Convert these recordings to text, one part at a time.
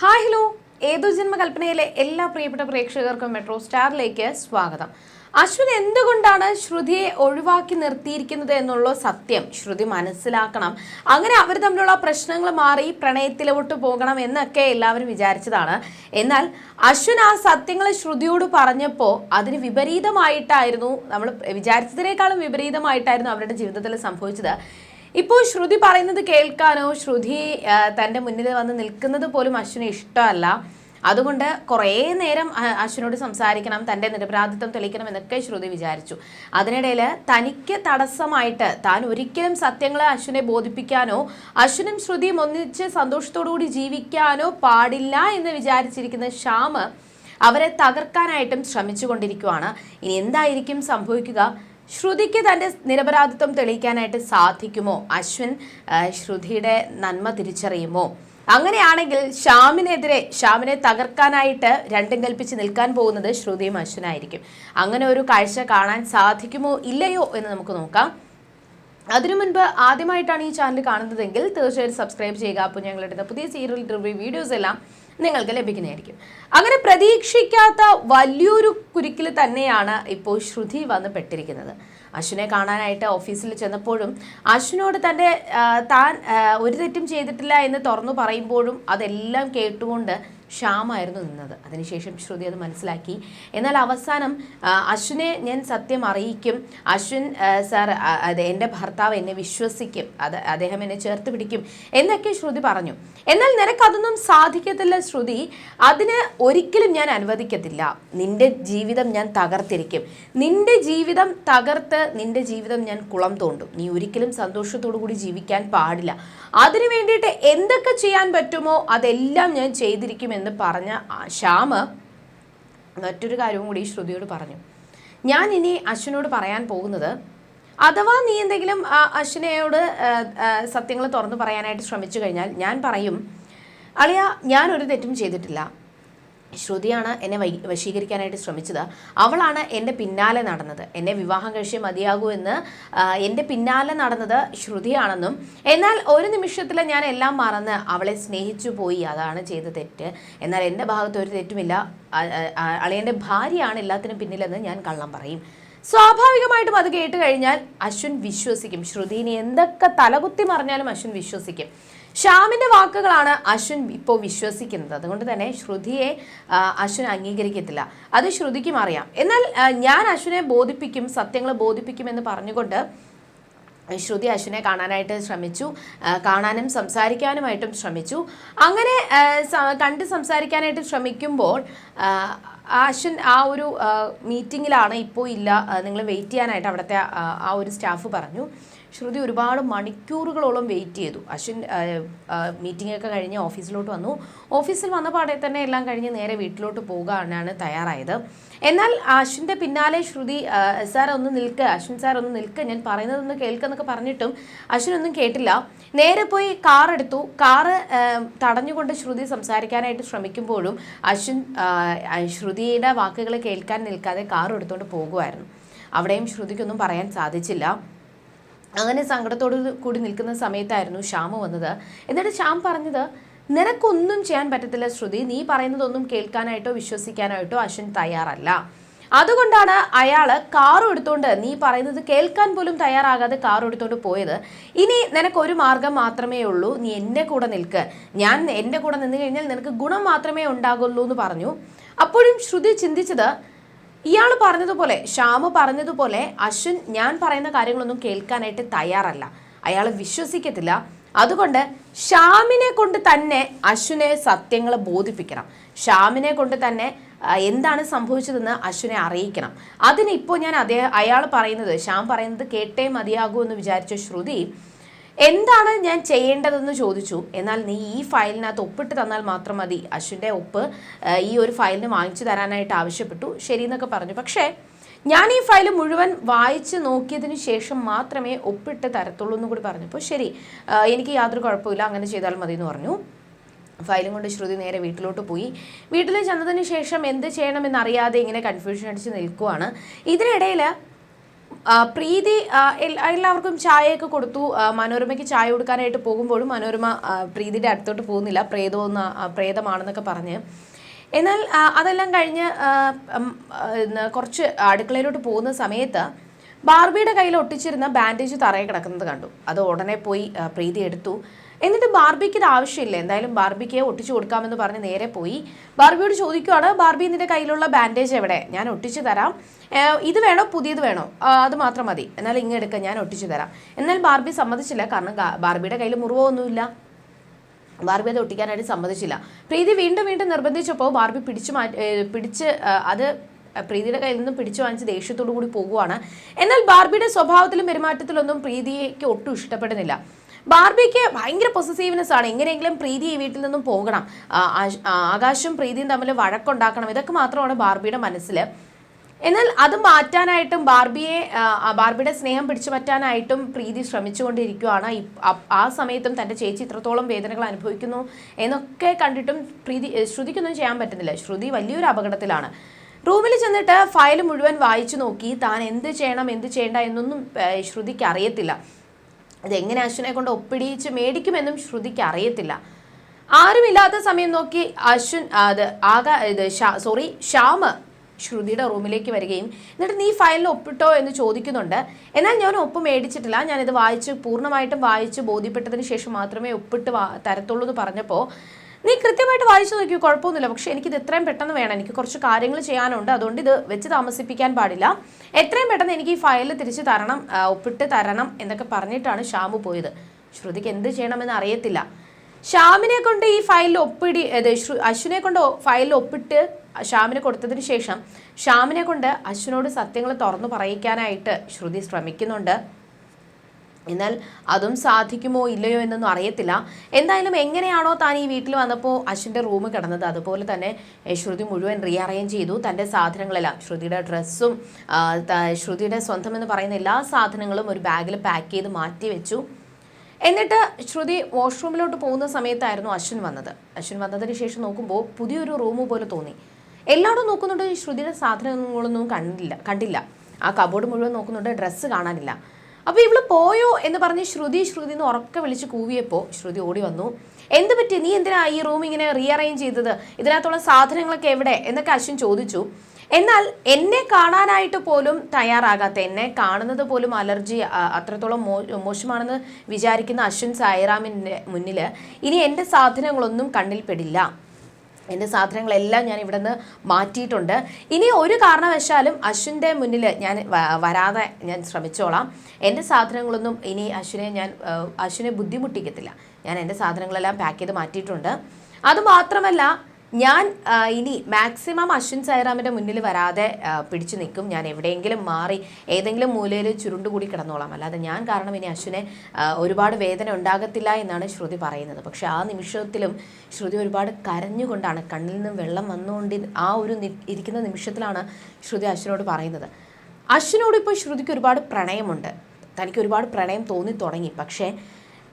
Hi hello. ഏതോ ജന്മകൽപ്പനയിലെ എല്ലാ പ്രിയപ്പെട്ട പ്രേക്ഷകർക്കും മെട്രോ സ്റ്റാറിലേക്ക് സ്വാഗതം. അശ്വിൻ എന്തുകൊണ്ടാണ് ശ്രുതിയെ ഒഴിവാക്കി നിർത്തിയിരിക്കുന്നത് എന്നുള്ള സത്യം ശ്രുതി മനസ്സിലാക്കണം. അങ്ങനെ അവർ തമ്മിലുള്ള പ്രശ്നങ്ങൾ മാറി പ്രണയത്തിലോട്ട് പോകണം എന്നൊക്കെ എല്ലാവരും വിചാരിച്ചതാണ്. എന്നാൽ അശ്വിൻ ആ സത്യങ്ങൾ ശ്രുതിയോട് പറഞ്ഞപ്പോൾ അതിന് വിപരീതമായിട്ടായിരുന്നു നമ്മൾ വിചാരിച്ചതിനേക്കാളും വിപരീതമായിട്ടായിരുന്നു അവരുടെ ജീവിതത്തിൽ സംഭവിച്ചത്. ഇപ്പോൾ ശ്രുതി പറയുന്നത് കേൾക്കാനോ ശ്രുതി തന്റെ മുന്നിൽ വന്ന് നിൽക്കുന്നത് പോലും അശ്വിന് ഇഷ്ടമല്ല. അതുകൊണ്ട് കുറേ നേരം അശ്വിനോട് സംസാരിക്കണം തന്റെ നിരപരാധിത്വം തെളിയിക്കണം എന്നൊക്കെ ശ്രുതി വിചാരിച്ചു. അതിനിടയിൽ തനിക്ക് തടസ്സമായിട്ട് താൻ ഒരിക്കലും സത്യങ്ങളെ അശ്വിനെ ബോധിപ്പിക്കാനോ അശ്വിനും ശ്രുതിയും ഒന്നിച്ച് സന്തോഷത്തോടു കൂടി ജീവിക്കാനോ പാടില്ല എന്ന് വിചാരിച്ചിരിക്കുന്ന ശ്യാമ് അവരെ തകർക്കാനായിട്ടും ശ്രമിച്ചുകൊണ്ടിരിക്കുവാണ്. ഇനി എന്തായിരിക്കും സംഭവിക്കുക? ശ്രുതിക്ക് തന്റെ നിരപരാധിത്വം തെളിയിക്കാനായിട്ട് സാധിക്കുമോ? അശ്വിൻ ശ്രുതിയുടെ നന്മ തിരിച്ചറിയുമോ? അങ്ങനെയാണെങ്കിൽ ശ്യാമിനെതിരെ ശ്യാമിനെ തകർക്കാനായിട്ട് രണ്ടും കൽപ്പിച്ച് നിൽക്കാൻ പോകുന്നത് ശ്രുതിയും അശ്വിനായിരിക്കും. അങ്ങനെ ഒരു കാഴ്ച കാണാൻ സാധിക്കുമോ ഇല്ലയോ എന്ന് നമുക്ക് നോക്കാം. അതിനു മുൻപ് ആദ്യമായിട്ടാണ് ഈ ചാനൽ കാണുന്നതെങ്കിൽ തീർച്ചയായും സബ്സ്ക്രൈബ് ചെയ്യുക. അപ്പോൾ ഞങ്ങളുടെ പുതിയ സീരിയൽ റിവ്യൂ വീഡിയോസ് എല്ലാം നിങ്ങൾക്ക് ലഭിക്കുന്നതായിരിക്കും. അങ്ങനെ പ്രതീക്ഷിക്കാത്ത വലിയൊരു കുരുക്കിൽ തന്നെയാണ് ഇപ്പോൾ ശ്രുതി വന്ന് പെട്ടിരിക്കുന്നത്. അശ്വിനെ കാണാനായിട്ട് ഓഫീസിൽ ചെന്നപ്പോഴും അശ്വിനോട് തന്റെ താൻ ഒരു തെറ്റും ചെയ്തിട്ടില്ല എന്ന് തുറന്നു പറയുമ്പോഴും അതെല്ലാം കേട്ടുകൊണ്ട് ശ്യാമായിരുന്നു നിന്നത്. അതിനുശേഷം ശ്രുതി അത് മനസ്സിലാക്കി. എന്നാൽ അവസാനം അശ്വിനെ ഞാൻ സത്യം അറിയിക്കും. അശ്വിൻ സാർ അത് എന്റെ ഭർത്താവ് എന്നെ വിശ്വസിക്കും. അത് അദ്ദേഹം എന്നെ ചേർത്ത് പിടിക്കും എന്നൊക്കെ ശ്രുതി പറഞ്ഞു. എന്നാൽ നിനക്കതൊന്നും സാധിക്കത്തില്ല ശ്രുതി. അതിന് ഒരിക്കലും ഞാൻ അനുവദിക്കത്തില്ല. നിന്റെ ജീവിതം ഞാൻ തകർത്തിരിക്കും. നിന്റെ ജീവിതം തകർത്ത് നിന്റെ ജീവിതം ഞാൻ കുളം തോണ്ടും. നീ ഒരിക്കലും സന്തോഷത്തോടു കൂടി ജീവിക്കാൻ പാടില്ല. അതിനു വേണ്ടിയിട്ട് എന്തൊക്കെ ചെയ്യാൻ പറ്റുമോ അതെല്ലാം ഞാൻ ചെയ്തിരിക്കും എന്ന് പറഞ്ഞ ശ്യാമ് മറ്റൊരു കാര്യവും കൂടി ശ്രുതിയോട് പറഞ്ഞു. ഞാൻ ഇനി അശ്വിനോട് പറയാൻ പോകുന്നത് അഥവാ നീ എന്തെങ്കിലും അശ്വനയോട് സത്യങ്ങൾ തുറന്നു പറയാനായിട്ട് ശ്രമിച്ചു കഴിഞ്ഞാൽ ഞാൻ പറയും അളിയ ഞാനൊരു തെറ്റും ചെയ്തിട്ടില്ല. ശ്രുതിയാണ് എന്നെ വൈ വശീകരിക്കാനായിട്ട് ശ്രമിച്ചത്. അവളാണ് എന്റെ പിന്നാലെ നടന്നത്. എന്നെ വിവാഹം കഴിച്ചേ മതിയാകൂ എന്ന് എന്റെ പിന്നാലെ നടന്നത് ശ്രുതിയാണെന്നും എന്നാൽ ഒരു നിമിഷത്തിൽ ഞാൻ എല്ലാം മറന്ന് അവളെ സ്നേഹിച്ചു പോയി. അതാണ് ചെയ്ത തെറ്റ്. എന്നാൽ എന്റെ ഭാഗത്ത് ഒരു തെറ്റുമില്ല. അളിയന്റെ ഭാര്യയാണ് എല്ലാത്തിനും പിന്നിലെന്ന് ഞാൻ കള്ളം പറയും. സ്വാഭാവികമായിട്ടും അത് കേട്ട് കഴിഞ്ഞാൽ അശ്വിൻ വിശ്വസിക്കും. ശ്രുതിനെ എന്തൊക്കെ തലകുത്തി മറിഞ്ഞാലും അശ്വിൻ വിശ്വസിക്കും. ശ്യാമിന്റെ വാക്കുകളാണ് അശ്വിൻ ഇപ്പോൾ വിശ്വസിക്കുന്നത്. അതുകൊണ്ട് തന്നെ ശ്രുതിയെ അശ്വിൻ അംഗീകരിക്കത്തില്ല. അത് ശ്രുതിക്കും അറിയാം. എന്നാൽ ഞാൻ അശ്വിനെ ബോധിപ്പിക്കും സത്യങ്ങൾ ബോധിപ്പിക്കുമെന്ന് പറഞ്ഞുകൊണ്ട് ശ്രുതി അശ്വിനെ കാണാനായിട്ട് ശ്രമിച്ചു. കാണാനും സംസാരിക്കാനുമായിട്ടും ശ്രമിച്ചു. അങ്ങനെ കണ്ട് സംസാരിക്കാനായിട്ട് ശ്രമിക്കുമ്പോൾ അശ്വിൻ ആ ഒരു മീറ്റിങ്ങിലാണ് ഇപ്പോൾ ഇല്ല. നിങ്ങൾ വെയിറ്റ് ചെയ്യാനായിട്ട് അവിടുത്തെ ആ ഒരു സ്റ്റാഫ് പറഞ്ഞു. ശ്രുതി ഒരുപാട് മണിക്കൂറുകളോളം വെയിറ്റ് ചെയ്തു. അശ്വിൻ ഒക്കെ കഴിഞ്ഞ് ഓഫീസിലോട്ട് വന്നു. ഓഫീസിൽ വന്ന പാടെ തന്നെ എല്ലാം കഴിഞ്ഞ് നേരെ വീട്ടിലോട്ട് പോകാനാണ് തയ്യാറായത്. എന്നാൽ അശ്വിന്റെ പിന്നാലെ ശ്രുതി സാർ ഒന്ന് നിൽക്കുക അശ്വിൻ സാർ ഒന്ന് നിൽക്കുക ഞാൻ പറയുന്നതൊന്ന് കേൾക്കെന്നൊക്കെ പറഞ്ഞിട്ടും അശ്വിൻ ഒന്നും കേട്ടില്ല. നേരെ പോയി കാർ എടുത്തു. കാറ് തടഞ്ഞുകൊണ്ട് ശ്രുതി സംസാരിക്കാനായിട്ട് ശ്രമിക്കുമ്പോഴും അശ്വിൻ ശ്രുതിയുടെ വാക്കുകൾ കേൾക്കാൻ നിൽക്കാതെ കാർ എടുത്തുകൊണ്ട് പോകുമായിരുന്നു അവിടെയും ശ്രുതിക്കൊന്നും പറയാൻ സാധിച്ചില്ല. അങ്ങനെ സങ്കടത്തോട് കൂടി നിൽക്കുന്ന സമയത്തായിരുന്നു ശ്യാമ വന്നത്. എന്നിട്ട് ശ്യാം പറഞ്ഞത് നിനക്കൊന്നും ചെയ്യാൻ പറ്റത്തില്ല ശ്രുതി. നീ പറയുന്നതൊന്നും കേൾക്കാനായിട്ടോ വിശ്വസിക്കാനായിട്ടോ അശ്വിൻ തയ്യാറല്ല. അതുകൊണ്ടാണ് അയാൾ കാർ എടുത്തുകൊണ്ട് നീ പറയുന്നത് കേൾക്കാൻ പോലും തയ്യാറാകാതെ കാർ എടുത്തുകൊണ്ട് പോയത്. ഇനി നിനക്ക് ഒരു മാർഗം മാത്രമേ ഉള്ളൂ. നീ എന്റെ കൂടെ നിൽക്ക്. ഞാൻ എന്റെ കൂടെ നിന്ന് കഴിഞ്ഞാൽ നിനക്ക് ഗുണം മാത്രമേ ഉണ്ടാകുള്ളൂ എന്ന് പറഞ്ഞു. അപ്പോഴും ശ്രുതി ചിന്തിച്ചത് ഇയാൾ പറഞ്ഞതുപോലെ ശ്യാമ് പറഞ്ഞതുപോലെ അശ്വിൻ ഞാൻ പറയുന്ന കാര്യങ്ങളൊന്നും കേൾക്കാനായിട്ട് തയ്യാറല്ല. അയാൾ വിശ്വസിക്കത്തില്ല. അതുകൊണ്ട് ശ്യാമിനെ കൊണ്ട് തന്നെ അശ്വിനെ സത്യങ്ങൾ ബോധിപ്പിക്കണം. ശ്യാമിനെ കൊണ്ട് തന്നെ എന്താണ് സംഭവിച്ചതെന്ന് അശ്വിനെ അറിയിക്കണം. അതിനിപ്പോൾ ഞാൻ അദ്ദേഹം അയാൾ പറയുന്നത് ശ്യാം പറയുന്നത് കേട്ടേ മതിയാകൂ എന്ന് വിചാരിച്ച ശ്രുതി എന്താണ് ഞാൻ ചെയ്യേണ്ടതെന്ന് ചോദിച്ചു. എന്നാൽ നീ ഈ ഫയലിനകത്ത് ഒപ്പിട്ട് തന്നാൽ മാത്രം മതി. അശ്വിന്റെ ഒപ്പ് ഈ ഒരു ഫയലിന് വാങ്ങിച്ചു തരാനായിട്ട് ആവശ്യപ്പെട്ടു. ശരി എന്നൊക്കെ പറഞ്ഞു. പക്ഷേ ഞാൻ ഈ ഫയൽ മുഴുവൻ വായിച്ച് നോക്കിയതിന് ശേഷം മാത്രമേ ഒപ്പിട്ട് തരത്തുള്ളൂ എന്ന് കൂടി പറഞ്ഞപ്പോൾ ശരി എനിക്ക് യാതൊരു കുഴപ്പമില്ല അങ്ങനെ ചെയ്താൽ മതി എന്ന് പറഞ്ഞു. ഫയലും കൊണ്ട് ശ്രുതി നേരെ വീട്ടിലോട്ട് പോയി. വീട്ടിൽ ചെന്നതിന് ശേഷം എന്ത് ചെയ്യണമെന്നറിയാതെ ഇങ്ങനെ കൺഫ്യൂഷൻ അടിച്ച് നിൽക്കുവാണ്. ഇതിനിടയിൽ പ്രീതി എല്ലാവർക്കും ചായയൊക്കെ കൊടുത്തു. മനോരമയ്ക്ക് ചായ കൊടുക്കാനായിട്ട് പോകുമ്പോഴും മനോരമ പ്രീതിയുടെ അടുത്തോട്ട് പോകുന്നില്ല. പ്രേതമെന്ന് പ്രേതമാണെന്നൊക്കെ പറഞ്ഞ്. എന്നാൽ അതെല്ലാം കഴിഞ്ഞ് കുറച്ച് അടുക്കളയിലോട്ട് പോകുന്ന സമയത്ത് ബാർബിയുടെ കയ്യിൽ ഒട്ടിച്ചിരുന്ന ബാൻഡേജ് തറയിൽ കിടക്കുന്നത് കണ്ടു. അത് ഉടനെ പോയി പ്രീതി എടുത്തു. എന്നിട്ട് ബാർബിക്ക് ഇത് ആവശ്യമില്ല. എന്തായാലും ബാർബിക്ക് ഒട്ടിച്ചു കൊടുക്കാമെന്ന് പറഞ്ഞ് നേരെ പോയി. ബാർബിയോട് ചോദിക്കുവാണ് ബാർബി നിന്റെ കയ്യിലുള്ള ബാൻഡേജ് എവിടെ? ഞാൻ ഒട്ടിച്ചു തരാം. ഇത് വേണോ? പുതിയത് വേണോ? അത് മാത്രം മതി. എന്നാൽ ഇങ്ങനെ എടുക്കാം ഞാൻ ഒട്ടിച്ചു തരാം. എന്നാൽ ബാർബി സമ്മതിച്ചില്ല. കാരണം ബാർബിയുടെ കയ്യിൽ മുറിവൊന്നുമില്ല ബാർബി അത് ഒട്ടിക്കാനായിട്ട് സമ്മതിച്ചില്ല. പ്രീതി വീണ്ടും വീണ്ടും നിർബന്ധിച്ചപ്പോൾ ബാർബി പിടിച്ചു പിടിച്ച് അത് പ്രീതിയുടെ കയ്യിൽ നിന്നും പിടിച്ചു വാങ്ങിച്ച് ദേഷ്യത്തോടു കൂടി പോകുവാണ്. എന്നാൽ ബാർബിയുടെ സ്വഭാവത്തിലും പെരുമാറ്റത്തിലൊന്നും പ്രീതിക്ക് ഒട്ടും ഇഷ്ടപ്പെടുന്നില്ല. ബാർബിക്ക് ഭയങ്കര പൊസസീവ്നെസ് ആണ്. എങ്ങനെയെങ്കിലും പ്രീതി ഈ വീട്ടിൽ നിന്നും പോകണം. ആകാശും പ്രീതിയും തമ്മിൽ വഴക്കുണ്ടാക്കണം. ഇതൊക്കെ മാത്രമാണ് ബാർബിയുടെ മനസ്സിൽ എന്നാൽ അത് മാറ്റാനായിട്ടും ബാർബിയെ ബാർബിയുടെ സ്നേഹം പിടിച്ചു പറ്റാനായിട്ടും പ്രീതി ശ്രമിച്ചുകൊണ്ടിരിക്കുകയാണ് ആ സമയത്തും തന്റെ ചേച്ചി ഇത്രത്തോളം വേദനകൾ അനുഭവിക്കുന്നു എന്നൊക്കെ കണ്ടിട്ടും പ്രീതി ശ്രുതിക്കൊന്നും ചെയ്യാൻ പറ്റുന്നില്ല. ശ്രുതി വലിയൊരു അപകടത്തിലാണ്. റൂമിൽ ചെന്നിട്ട് ഫയൽ മുഴുവൻ വായിച്ചു നോക്കി. താൻ എന്ത് ചെയ്യണം എന്ത് ചെയ്യേണ്ട എന്നൊന്നും ശ്രുതിക്ക് അറിയത്തില്ല. ഇതെങ്ങനെ അശ്വിനെ കൊണ്ട് ഒപ്പിടിയിച്ച് മേടിക്കുമെന്നും ശ്രുതിക്ക് അറിയത്തില്ല. ആരുമില്ലാത്ത സമയം നോക്കി അശ്വിൻ അത് ആകാ ഇത് സോറി ശ്യാമ് ശ്രുതിയുടെ റൂമിലേക്ക് വരികയും എന്നിട്ട് നീ ഫയലിൽ ഒപ്പിട്ടോ എന്ന് ചോദിക്കുന്നുണ്ട്. എന്നാൽ ഞാൻ ഒപ്പ് മേടിച്ചിട്ടില്ല. ഞാനിത് വായിച്ച് പൂർണമായിട്ടും വായിച്ച് ബോധ്യപ്പെട്ടതിന് ശേഷം മാത്രമേ ഒപ്പിട്ട് തരത്തുള്ളൂ എന്ന് പറഞ്ഞപ്പോൾ നീ കൃത്യമായിട്ട് വായിച്ചു നോക്കി കുഴപ്പമൊന്നുമില്ല. പക്ഷേ എനിക്കിത് എത്രയും പെട്ടെന്ന് വേണം. എനിക്ക് കുറച്ച് കാര്യങ്ങൾ ചെയ്യാനുണ്ട്. അതുകൊണ്ട് ഇത് വെച്ച് താമസിപ്പിക്കാൻ പാടില്ല. എത്രയും പെട്ടെന്ന് എനിക്ക് ഈ ഫയൽ തിരിച്ച് തരണം ഒപ്പിട്ട് തരണം എന്നൊക്കെ പറഞ്ഞിട്ടാണ് ഷ്യാമു പോയത്. ശ്രുതിക്ക് എന്ത് ചെയ്യണമെന്ന് അറിയത്തില്ല. ശ്യാമിനെ കൊണ്ട് ഈ ഫയലിൽ ഒപ്പിടി അശ്വിനെ കൊണ്ട് ഫയലിൽ ഒപ്പിട്ട് ശ്യാമിന് കൊടുത്തതിന് ശേഷം ശ്യാമിനെ കൊണ്ട് അശ്വിനോട് സത്യങ്ങൾ തുറന്നു പറയിക്കാനായിട്ട് ശ്രുതി ശ്രമിക്കുന്നുണ്ട്. എന്നാൽ അതും സാധിക്കുമോ ഇല്ലയോ എന്നൊന്നും അറിയത്തില്ല. എന്തായാലും എങ്ങനെയാണോ താൻ ഈ വീട്ടിൽ വന്നപ്പോൾ അശ്വിന്റെ റൂം കിടന്നത്. അതുപോലെ തന്നെ ശ്രുതി മുഴുവൻ റീഅറേഞ്ച് ചെയ്തു തന്റെ സാധനങ്ങളെല്ലാം. ശ്രുതിയുടെ ഡ്രസ്സും ശ്രുതിയുടെ സ്വന്തം എന്ന് പറയുന്ന എല്ലാ സാധനങ്ങളും ഒരു ബാഗിൽ പാക്ക് ചെയ്ത് മാറ്റി വെച്ചു. എന്നിട്ട് ശ്രുതി വാഷ്റൂമിലോട്ട് പോകുന്ന സമയത്തായിരുന്നു അശ്വിൻ വന്നത്. അശ്വിൻ വന്നതിന് ശേഷം നോക്കുമ്പോൾ പുതിയൊരു റൂം പോലെ തോന്നി. എല്ലായിടും നോക്കുന്നുണ്ട് ശ്രുതിയുടെ സാധനങ്ങളൊന്നും കണ്ടില്ല കണ്ടില്ല. ആ കബോർഡ് മുഴുവൻ നോക്കുന്നുണ്ട് ഡ്രസ്സ് കാണാനില്ല. അപ്പോൾ ഇവൾ പോയോ എന്ന് പറഞ്ഞ് ശ്രുതി ശ്രുതി എന്ന് ഉറക്കെ വിളിച്ച് കൂവിയപ്പോൾ ശ്രുതി ഓടി വന്നു. എന്ത് പറ്റി? നീ എന്തിനാ ഈ റൂം ഇങ്ങനെ റീഅറേഞ്ച് ചെയ്തത്? ഇതിനകത്തുള്ള സാധനങ്ങളൊക്കെ എവിടെ? എന്നൊക്കെ അശ്വിൻ ചോദിച്ചു. എന്നാൽ എന്നെ കാണാനായിട്ട് പോലും തയ്യാറാകാത്ത എന്നെ കാണുന്നത് പോലും അലർജി അത്രത്തോളം മോ മോശമാണെന്ന് വിചാരിക്കുന്ന അശ്വിൻ സായിറാമിന്റെ മുന്നിൽ ഇനി എന്റെ സാധനങ്ങളൊന്നും കണ്ണിൽ പെടില്ല. എന്റെ സാധനങ്ങളെല്ലാം ഞാൻ ഇവിടെ നിന്ന് മാറ്റിയിട്ടുണ്ട്. ഇനി ഒരു കാരണവശാലും അശ്വിന്റെ മുന്നിൽ ഞാൻ വരാതെ ഞാൻ ശ്രമിച്ചോളാം. എന്റെ സാധനങ്ങളൊന്നും ഇനി അശ്വിനെ ഞാൻ അശ്വിനെ ബുദ്ധിമുട്ടിക്കത്തില്ല. ഞാൻ എന്റെ സാധനങ്ങളെല്ലാം പാക്ക് ചെയ്ത് മാറ്റിയിട്ടുണ്ട്. അതുമാത്രമല്ല ഞാൻ ഇനി മാക്സിമം അശ്വിൻ സൈറാമിന്റെ മുന്നിൽ വരാതെ പിടിച്ചു നിൽക്കും. ഞാൻ എവിടെയെങ്കിലും മാറി ഏതെങ്കിലും മൂലയിൽ ചുരുണ്ടുകൂടി കിടന്നോളാം. അല്ലാതെ ഞാൻ കാരണം ഇനി അശ്വിനെ ഒരുപാട് വേദന ഉണ്ടാകത്തില്ല എന്നാണ് ശ്രുതി പറയുന്നത്. പക്ഷേ ആ നിമിഷത്തിലും ശ്രുതി ഒരുപാട് കരഞ്ഞുകൊണ്ടാണ് കണ്ണിൽ നിന്നും വെള്ളം വന്നുകൊണ്ട് ആ ഒരു ഇരിക്കുന്ന നിമിഷത്തിലാണ് ശ്രുതി അശ്വിനോട് പറയുന്നത്. അശ്വിനോട് ഇപ്പോൾ ശ്രുതിക്ക് ഒരുപാട് പ്രണയമുണ്ട്. തനിക്ക് ഒരുപാട് പ്രണയം തോന്നി തുടങ്ങി. പക്ഷേ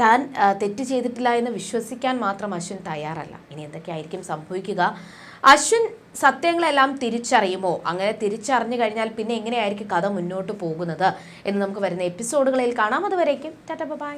താൻ തെറ്റ് ചെയ്തിട്ടില്ല എന്ന് വിശ്വസിക്കാൻ മാത്രം അശ്വിൻ തയ്യാറല്ല. ഇനി എന്തൊക്കെയായിരിക്കും സംഭവിക്കുക? അശ്വിൻ സത്യങ്ങളെല്ലാം തിരിച്ചറിയുമോ? അങ്ങനെ തിരിച്ചറിഞ്ഞു കഴിഞ്ഞാൽ പിന്നെ എങ്ങനെയായിരിക്കും കഥ മുന്നോട്ട് പോകുന്നത് എന്ന് നമുക്ക് വരുന്ന എപ്പിസോഡുകളിൽ കാണാം. അതുവരേക്കും ടാറ്റ ബൈ.